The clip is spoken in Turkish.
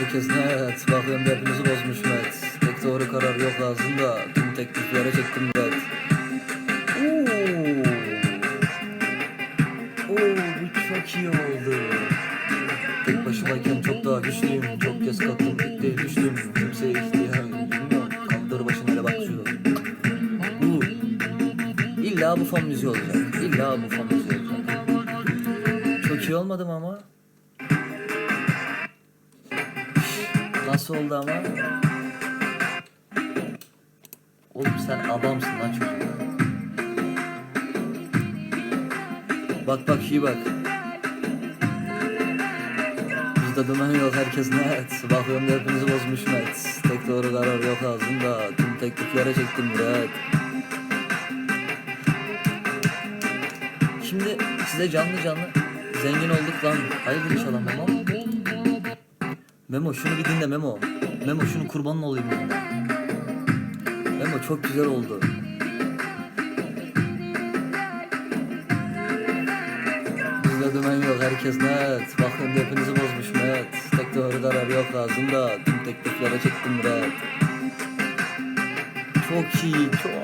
herkes net. Bakıyorum hepinizi bozmuş met Tek doğru karar yok ağzında Tüm tekliflere çektim red Oo. Oo bu çok iyi oldu. Tek başımayken çok daha güçlüyüm. Çok kez kalktım gitti düştüm. Kimseye ihtiyacım bilmiyorum Kaldır başına hele bak şu İlla bu fon müziği olacak. İlla bu fon müziği olacak. Çok iyi olmadım ama Nasıl oldu ama? Oğlum sen adamsın lan çocuk. Bak bak iyi bak. Bizde dümen yok herkes net. Bakıyorum da hepinizi bozmuş net. Tek doğru karar yok ağzında. Tüm tekliflere çektim red. Şimdi size canlı canlı zengin olduk lan. Hayırdır inşallah Memo. Memo şunu bir dinle Memo. Memo şunu kurbanın olayım dinle. Memo çok güzel oldu. Bizde dümen yok herkes net. Bakın hepinizi bozmuş net. Tek doğru karar yok ağzımda. Tüm tekliflere çektim red. Çok iyi çok.